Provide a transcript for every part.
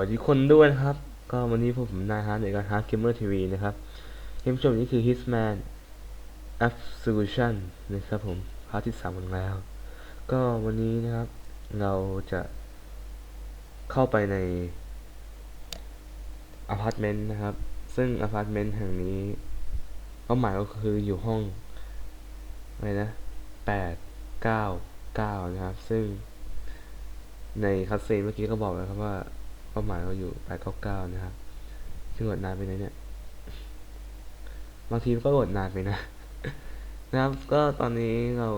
วัสดีคนด้วยนะครับ ก็วันนี้ผมนายฮาร์ดในการฮาร์ดเกมเมอร์ทีวีนะครับเกมชมนี้คือ Hitman Absolution นะครับผมพาร์ทที่สามของแล้ว ก็วันนี้นะครับ เราจะเข้าไปในอพาร์ตเมนต์นะครับ ซึ่งอพาร์ตเมนต์แห่งนี้เป้าหมายก็คืออยู่ห้องอะไรนะแปดเก้าเก้านะครับ ซึ่งในคัสเซนเมื่อกี้ก็บอกแล้วครับว่า ป้าหมายเราอยู่899นะครับซึ่งโหลดนานไปไหนเนี่ย บางทีก็โหลดนานไปนะ นะครับ ก็ตอนนี้เรา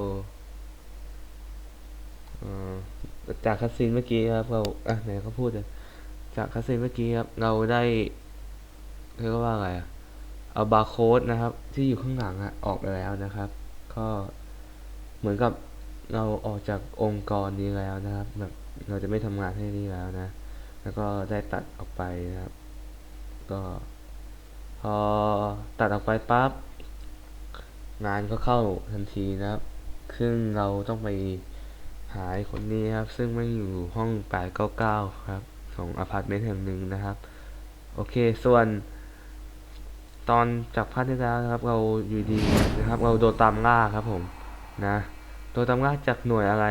เจากคัสซีนเมื่อกี้ครับ เราอะไหนเขาพูดเลยจากคัสซีนเมื่อกี้ครับ เราได้เรียกว่าอะไรอะเอาบาร์โค้ดนะครับ ที่อยู่ข้างหลังอะออกไปแล้วนะครับ ก็เหมือนกับเราออกจากองค์กรนี้แล้วนะครับแบบเราจะไม่ทำงานให้นี่แล้วนะ แล้วก็ได้ตัดออกไปนะครับ ก็พอตัดออกไปปั๊บงานก็เข้าทันทีนะครับ ซึ่งเราต้องไปหาคนนี้ครับ ซึ่งไม่อยู่ห้อง899ครับของอพาร์ตเมนต์แห่งหนึ่งนะครับ โอเค ส่วน ตอนจากพาร์ทที่แล้วนะครับ เราอยู่ดีนะครับ เราโดนตามล่าครับผมนะโดนตามล่าจากหน่วยอะไร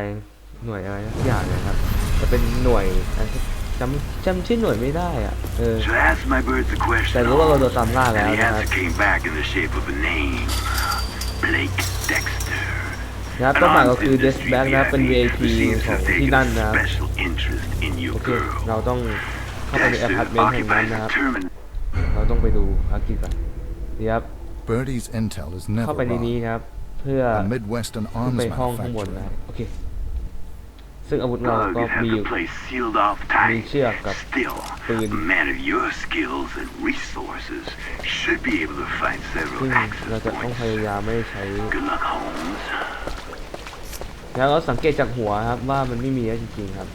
หน่วยอะไรสักอย่างเนะครับ จะเป็นหน่วยอะไรสัก จำจำชื่อหน่วยไม่ได้อะเออ So I asked my birds a question. แต่รู้ว่าเราโดนตามล่าแล้ว and the นะครับ answer came back in the shape of a name. Blake Dexter. นะครับ An เป้าหมายก็ armed คือ Death industry Back นะครับ เป็น addict VIP who seems to ของ have ที่ taken นั่ a นนะครับ special interest in you โอเค girl. เราต้องเข้าไปในอ Dexter พาร์ตเมนต์แห่งนั้น occupies นะครับ the terminal. เราต้องไปดูภารกิจก่อนนี่ครับ Birdie's intel is เข้า never ไปในนี้ wrong. นะครับ เพื่อ A Midwestern ขึ้น arms ไปห้องข้างบนนะ manufacturer. โอเค ซึ่งอาวุธเรา Doug ก็ had มีอยู่ the place sealed off มี tight. เชือกกับ Still, ปืน a man of your skills and resources should be able to find ซึ่ง several เรา access จะต้อง points. พยายามไม่ใช้ Good luck, Holmes. แล้วเราสังเกตจากหัวครับว่ามันไม่มีแล้วจริงๆครับ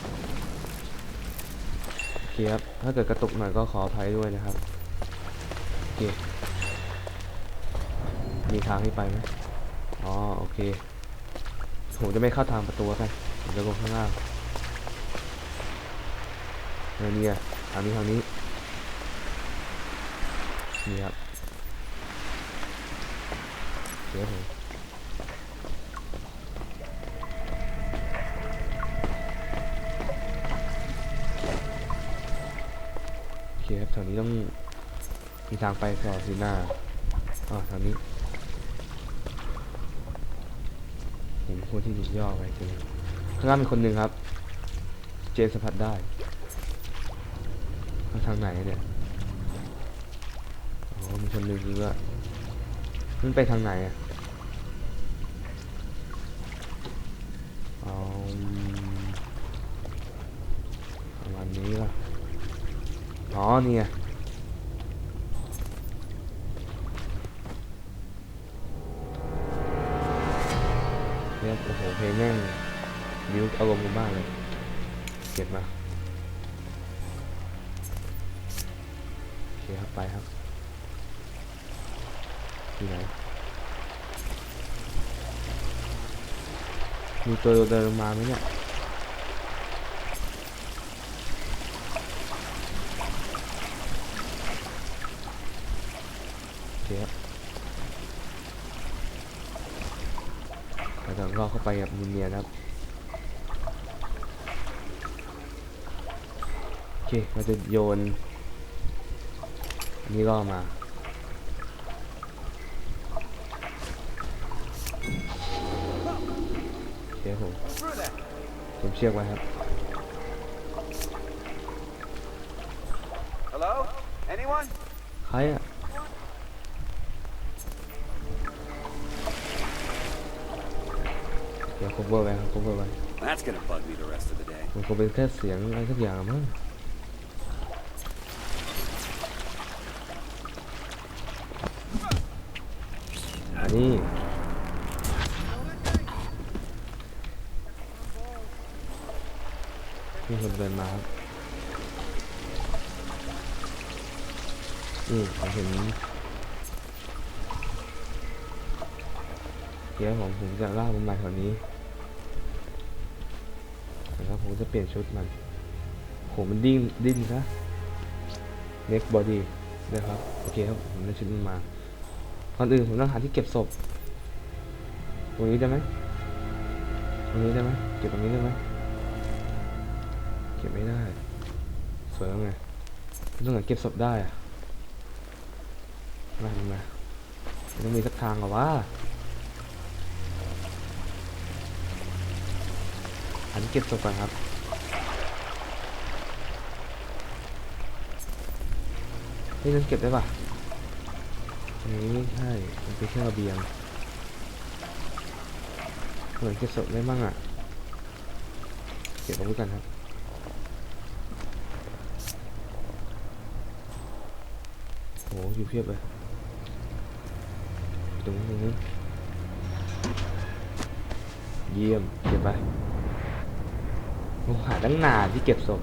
โอเคครับถ้าเกิดกระตุกหน่อยก็ขออภัยด้วยนะครับโอเคมีทางให้ไปไหมอ๋อโอเค ผมจะไม่เข้าทางประตูกันผมจะลงข้างล่างเออเนี่ยทางนี้ทางนี้นี่ครับเดี๋ยวผมโอเคครับแถวนี้ต้องมีทางไปต่อสิหน้าอ่าทางนี้ เห็นคนที่ถูกย่อไปคือข้างล่ามีคนหนึ่งครับ เจนสัมผัสได้มาทางไหนเนี่ยอ๋อมีคนหนึ่งคือว่ามันไปทางไหนอะเอาประมาณนี้ล่ะอ๋อเนี่ย ลงแม่งนิ้วอารมณ์กูมากเลยเก็บมาโอเคครับไปครับที่ไหนมีตัวเดินมาไหมเนี่ย โอเคครับ เราจะลอกเข้าไปแบบเนียนๆนะครับโอเคเคเราจะโยน อันนี้ก็เอามาโอเคครับผมผมเชือกไว้ครับ Hello? Anyone? ใครอะ ครับ cover ไว้ That's gonna bug me the rest of the day. มันคงเป็นแค่เสียงอะไรสักอย่างมั้งอันนี้มีคนเดินมาครับ นี่ผมเห็นเดี๋ยวผมผมจะล่ากมันมาแถวนี้นะครับ ผมจะเปลี่ยนชุดมันโหมันดิ้นดิ้นซะ next body นะครับ โอเคครับ ผมได้ชุดมันมาก่อนอื่นผมต้องหาที่เก็บศพ ตรงนี้ได้ไหมตรงนี้ได้ไหมเก็บตรงนี้ได้ไหมเก็บไม่ได้ สวยแล้วไงตรงหนเก็บศพได้อะมาดูมามันต้องมีสักทางหรอวะ หันเก็บศพก่อนครับ เฮ้ยนั่นเก็บได้ปะอันนี้ไม่ใช่ มันเป็นแค่ระเบียง เหมือนเก็บศพได้บ้างอะ เก็บเอาไว้กันครับโหอยู่เพียบเลยตรงนี้เยี่ยมเก็บไป โอ้หาตั้งนานที่เก็บศพ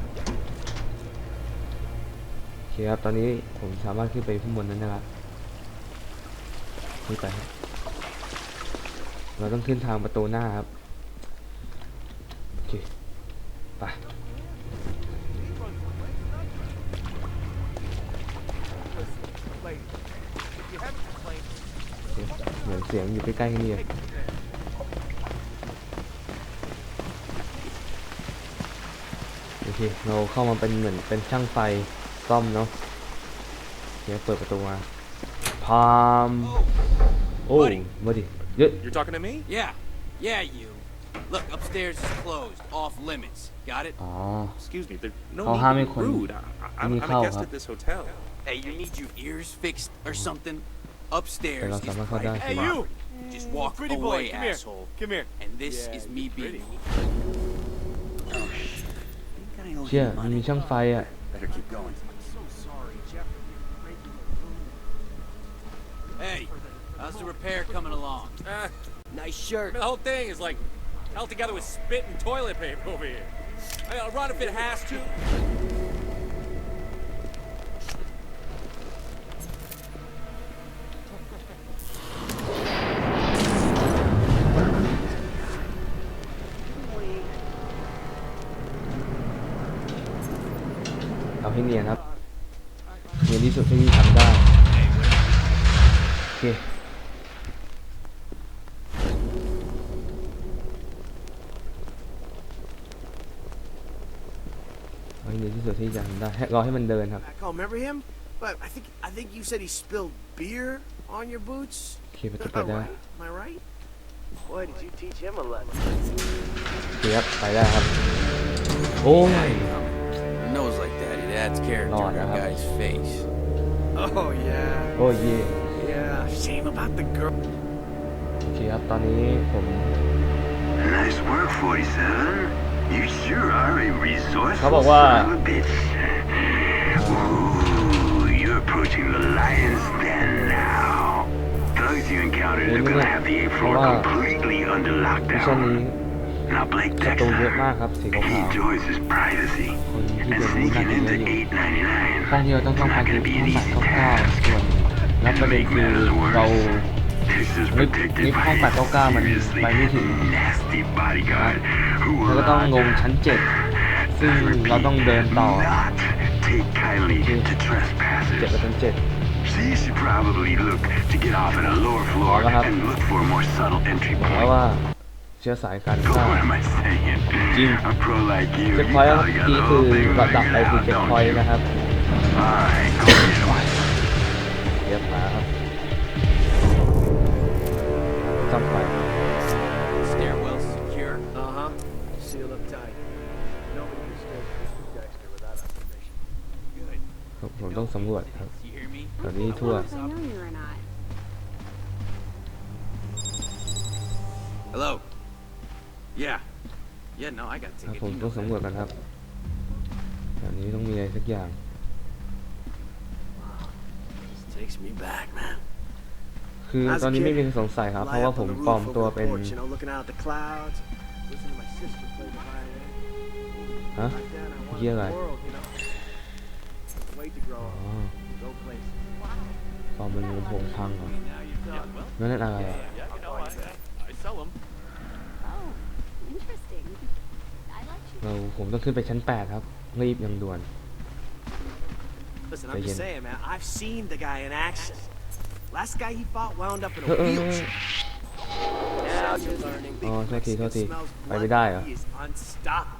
โอเคครับ ตอนนี้ผมสามารถขึ้นไปข้างบนนั้นนะครับขึ้นไปครับเราต้องขึ้นทางประตูหน้าครับ โอเค ไปเหมือนเสียงอยู่ใกล้ๆนี่เลย เคเราเข้ามาเป็นเหมือนเป็นช่างไฟซ่อมเนาะเดี๋ยวเปิดประตูมาพามโอ้ Buddy มาดิเยอะ You're talking to me? Yeah. Yeah, you. Look, upstairs is closed. Off limits. Got it? อ๋อ Excuse me, there's no Oh, need how to many be con- rude. I, I, I'm, any I'm cow, a guest huh? at this hotel. Hey, you need your ears fixed or something? Upstairs Pero is sama ka private dahil. Hey, you! property. Just walk Pretty boy, away, come here. asshole. Come here. And this Yeah, is me you're being pretty. Oh shit. Think I owe เชี่ย you มันมี money. ช่างไฟอะ Better keep going. Hey, how's the repair coming along? Uh, Nice shirt. the whole thing is like held together with spit and toilet paper over here. I mean, I'll run if it has to. ที่สุดที่ทำได้ โอเคเอาให้เนียนที่สุดที่จะทำได้ให้รอให้มันเดินครับ Back home, remember him? But I think I think you said he spilled beer on your boots. โอเคประตู Am เปิด I ได้ right? Am I right? Boy, did you teach him a lesson. โอเคครับไปได้ครับ โอ้ย A nose like that, it adds character Lord, to I a have- guy's face. Oh yeah, โอ้ยเย่ yeah. Shame about the girl. โอเคครับ ตอนนี้ผม Nice work, 47. You sure are a resourceful How about what? son of a bitch. Ooh, you're approaching the lion's den now. Thugs you encountered are gonna have the eighth floor Wow. completely under มิชชั่น lockdown. นี้ Now Blake ศัตรูเยอะมาก Dexter, ครับสี he ขาว enjoys his privacy. ๆคนที่ And เป็นน่า sneaking จะเย into อะอยู่899ห้องที่เราต้องต้อง is การ not คือ gonna be ห้อง an แปด easy เก้าเก้า task. ส่วนและประเด็นคือเรา Texas Nick- protected Nick by ห้อง a 899มัน seriously ไปไม่ถึง nasty bodyguard who แล้วก็ will ต้องลง not ชั้นเจ็ดซึ่งเราต้องเดินต่อ not take kindly to เจ็ด trespassers. ไปชั้นเจ็ด She should probably look to get off at a lower floor Well, I have- and look for a more subtle entry บอกแล้ว point. ว่าเชื้อสายการฆ่า What am I saying? Jim. A pro like you, เช็ค you พอยต์ probably เมื่อ got a กี้ little คือ thing ระดับ figured ไปคือ out, เช็ค don't พอยต์ you? นะครับ Alright, go get 'em. เรียบมาครับซ่อมไฟ Stairwell secure. Uh huh. Sealed up tight. Nobody can stay close to Dexter without our permission. Good. ผมผมต้องสำรวจครับ You hear me? ตอนนี้ทั่ว I know you or not. Hello. Yeah. Yeah, no, I gotta ครับ take ผม it. ต้องสำรวจกันครับตอนนี้ต้องมีอะไรสักอย่าง This takes me back, man. คือตอนนี้ไม่มีใครสงสัยครับ เพราะ Lie ว่า up ผ on ม the ปลอม roof ตัว over เป็ the น porch, you know, looking out at the clouds, listening to my sister play the violin. ฮะ Back then, I wanted Yeah, the like- world, you know. Couldn't wait to grow อ๋อ up, go places. ปลอมเป็นลำโพงพังเหรอ Now you've done well. นั่นอะไรอะ Yeah, you know, I, I sell them. Oh, interesting. I like you. เราผมต้องขึ้นไปชั้น 8 ครับ รีบยังด่วน Listen, I'm Again. just saying, man, I've seen the guy in action. Last guy he fought wound up in a Uh, uh, uh. wheelchair. Now you're learning. Big Oh, sorry, Mexican sorry. smells Phải blood, đai à? He is unstoppable.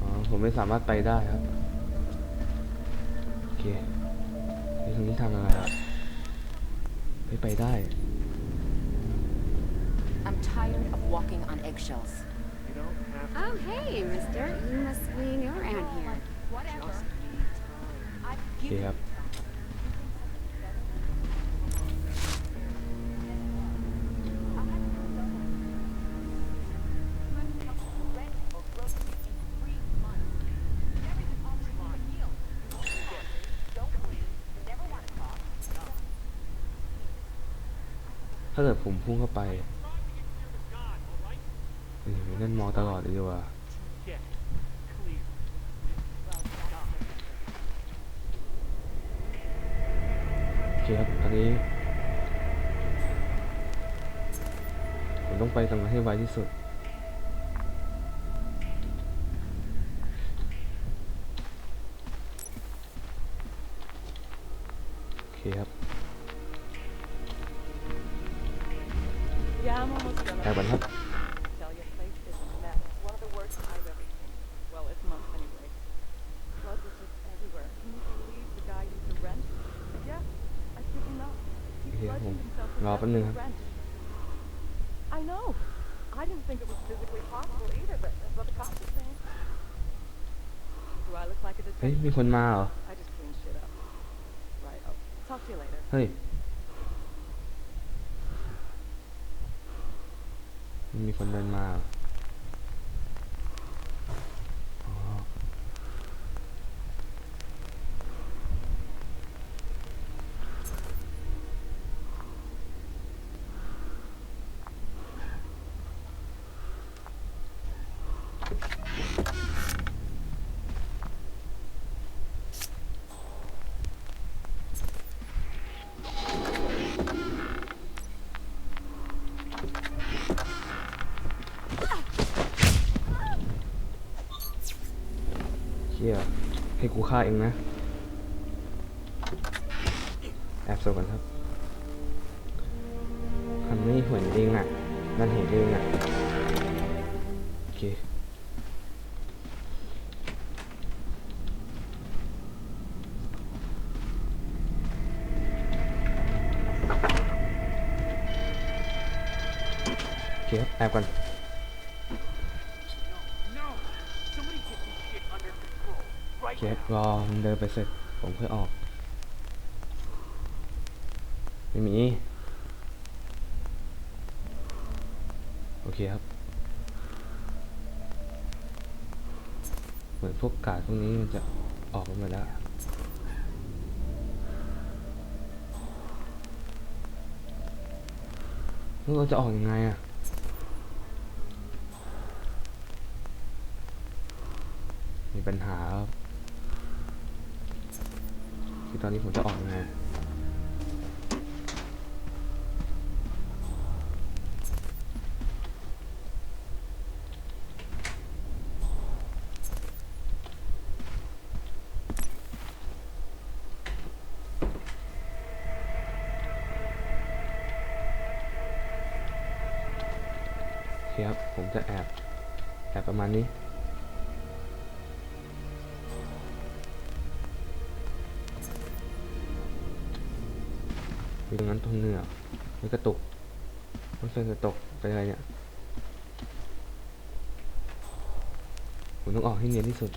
อ๋อ ผมไม่สามารถไปได้ครับ โอเคไอ้ตรงนี้ทำอะไรอะไม่ไปได้ I'm tired of walking on eggshells. You don't have to. Oh, hey, mister. You must be new around here. Whatever. I've โอเค given ครับ ถ้าเกิดผมพุ่งเข้าไปเออ นั่นมองตลอดเลยดีกว่าโอเคครับตอนนี้ ผมต้องไปตรงนั้นให้ไวที่สุดโอเคครับ Yeah, I'm almost done. แอบกันครับ Tell your place is a mess. One of the worst I've ever seen. Well, it's months anyway. Blood was just everywhere. Can you believe the guy used to rent? Yeah, I kid you not. He Okay, bludgeoned well, himself to rò death bánh nữa with hả? rent. I know. I didn't think it was physically possible either, but that's what the cops are saying. Do I look like a เฮ้ย detective? มีคนมาเหรอ I just clean shit up. Right. I'll talk to you later. เฮ้ยมันมีคนเดินมา ยให้กูฆ่าเองนะ แอบโซกันครับมันไม่เห็นเองอะมันเห็นเองอะ โอเคโอเคครับแอบกัน No! Somebody get this shit under control. โอเคค รอมันเดินไปเสร็จ ผมค่อยออก ไม่มี โอเคครับ เหมือนพวกกาดพวกนี้มันจะออกมาแล้วแล้วเราจะออกยังไงอะมีปัญหาครับ คือตอนนี้ผมจะออกยัง อยู่ตรงนั้นตรงเหนือมันกระตุกมันเส้นกระตกไปอะไรเนี่ยผมต้องออกให้เนียนที่สุด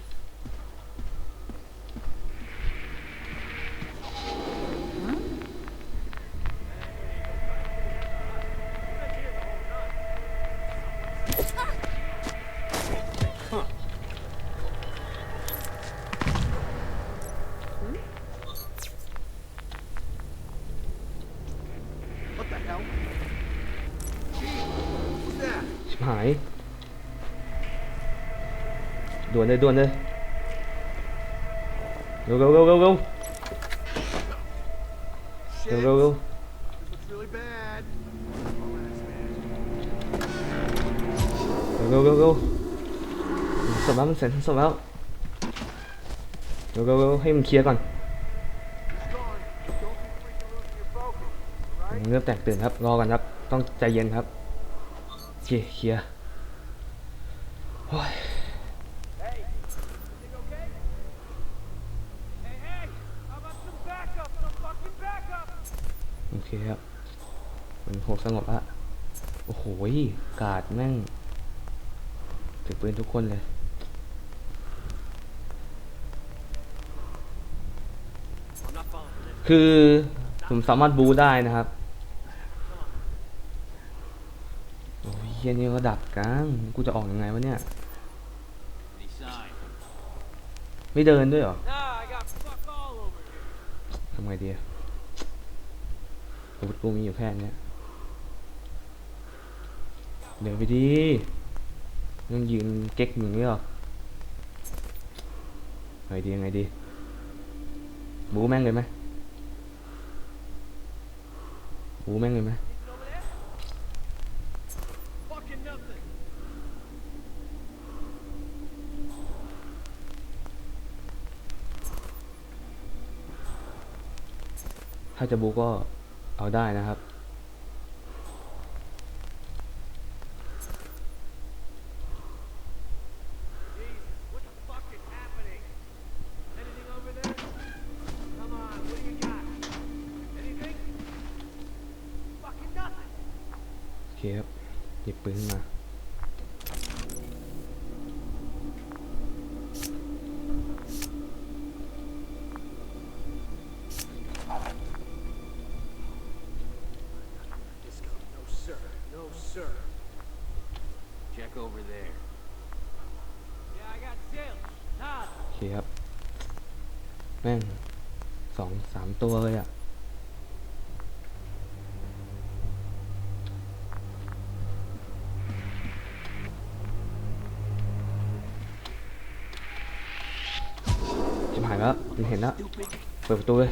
เลยด่วนเลยเร็วเร็วเร็วเร็วเร็วเร็วเร็วเร็วเร็วเร็วเร็วสมแล้วมันเสร็จสมแล้วเร็วเร็วเร็วให้มันเคลียร์ก่อนเริ่มแตกตื่นครับรอกันครับ ต้องใจเย็นครับโอเคเคลียร์โอ้ย Hey, everything okay? Hey, hey, how about some backup? Some fucking backup! โอเคครับ มัน โหสงบละโอ้โหกาดแม่งถือปืนทุกคนเลย คือผมสามารถบูได้นะครับ โอ้ยเฮียนี่ก็ดักกลางกูจะออกยังไงวะเนี่ย ไม่เดินด้วยเหรอทำไงดีอาวุธกูมีอยู่แค่เนี้ย เดินไปดียังยืนเก๊กอย่างนี้เหรอไงดียังไงดีบูแม่งเลยไหมบูแม่งเลยไหมถ้าจะบูก็เอาได้นะครับ Jesus, what the fuck is happening? Anything over there? Come on, what do you got? Anything? Fucking nothing. โอเคครับหยิบปืนขึ้นมา Disco. No, sir. No, sir. Check over there. Yeah, I got sailors. Nada. โอเคครับ แม่งสองสามตัวเลยอะ่ะ ชิบหายแล้วมันเห็นแล้ว เปิดประตูเลย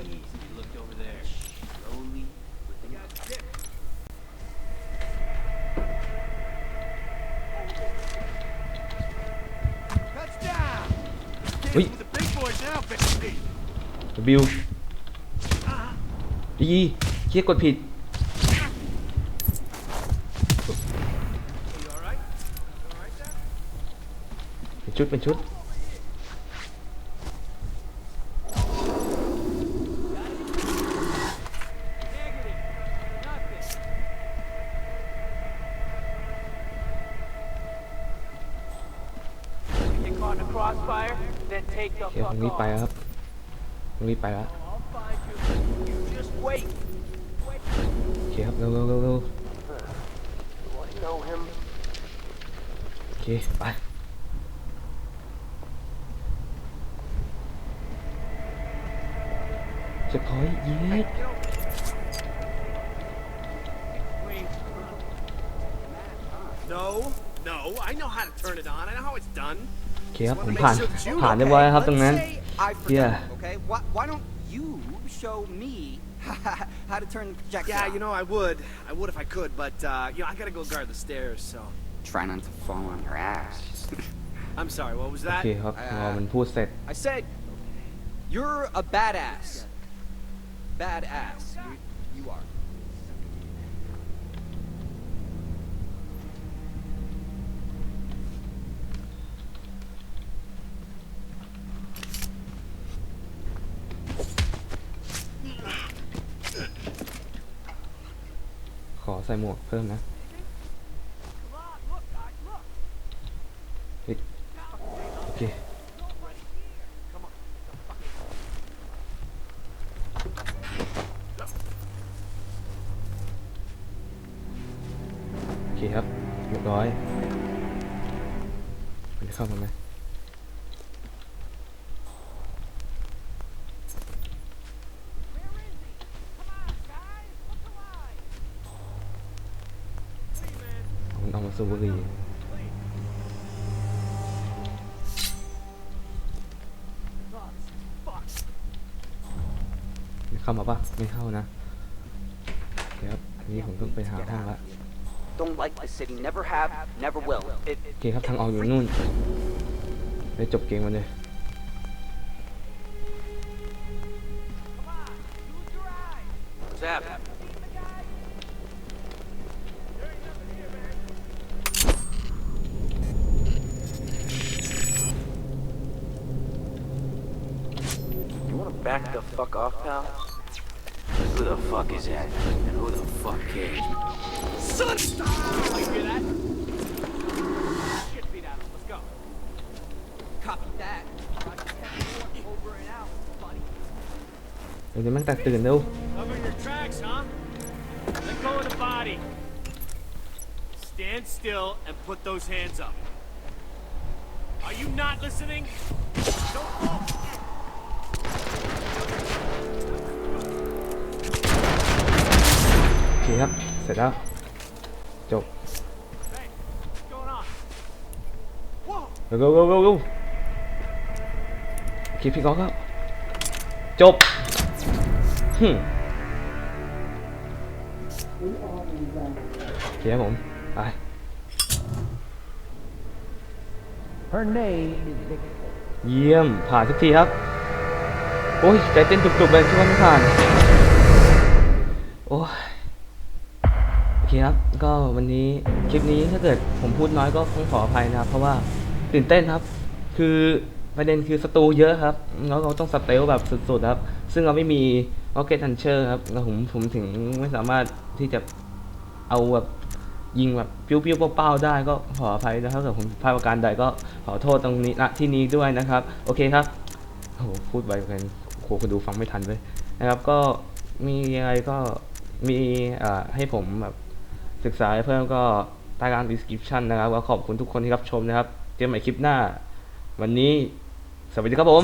W อีเคียกดผิด You all right? All right there? เป็นชุด เป็นชุด Negative. Nothing. Get caught in a crossfire, then take the โอเคผมรีบไปแล้วครับ ผมรีบไปแล้ว I'll find you. You just wait. โอเคครับเร็วเร็วเร็วเร็ว Do I know him? โอเคไปเช็คพอยต์เย็ด No, no. I know how to turn it on. I know how it's done. โอเคครับผมผ่านผ่านเรียบร้อยแล้วครับตรงนั้น I Yeah. forgot, okay? Why, why don't you show me how to turn the projectile? Yeah, you know, I would. I would if I could, but, uh, you know, I gotta go guard the stairs, so. Try not to fall on your ass. I'm sorry, what was โอ that? เคครับ รอมันพูดเสร็จ I said, you're a badass. Badass. You, you are. ส่หมวกเพิ่มนะโอเค สูบบุหรี่ Fuck. เข้ามาปะไม่เข้านะโอเคครับอันนี้ผมต้องไปหาห้องละ Don't like the city. Never have. Never will. It, โอเคครับทางออกอยู่นู่นไปจบเกมมันเลย เดี๋ยวแม่งแตกตื่นเร็ว Cover your tracks, huh? Let go of the body. Stand still and put those hands up. Are you not listening? Don't fall. โอเคครับ เสร็จแล้ว จบ Hey, what's going on? Whoa! เร็วเร็วเร็วเร็วโอเคพี่ก๊อกครับจบฮึมโอ เคครับผม ไป Her name is Victor. เยี่ยม ผ่านสักทีครับ โอ้ย ใจเต้นตุกๆเลยคิดว่าไม่ผ่าน โอ้ย โอเคครับ ก็วันนี้คลิปนี้ถ้าเกิดผมพูดน้อยก็ต้องขออภัยนะครับ เพราะว่าตื่นเต้นครับ คือประเด็นคือสตูเยอะครับ แล้วเราต้องสเตลแบบสุดๆครับ ซึ่งเราไม่มี Rocket Launcher ครับแล้วผมผมถึงไม่สามารถที่จะเอาแบบยิงแบบปิ้วๆเป้าๆได้ก็ขออภัยนะครับถ้าเกิดผมพลาดประการใดก็ขอโทษตรงนี้ณที่นี้ด้วยนะครับ โอเคครับโอ้โหพูดไปกันโอ้โหคนดูฟังไม่ทันเลยนะครับ ก็มีอะไรก็มีอ่าให้ผมแบบศึกษาเพิ่มก็ใต้ล่าง description นะครับก็ขอบคุณทุกคนที่รับชมนะครับ เจอกันใหม่คลิปหน้า วันนี้สวัสดีครับผม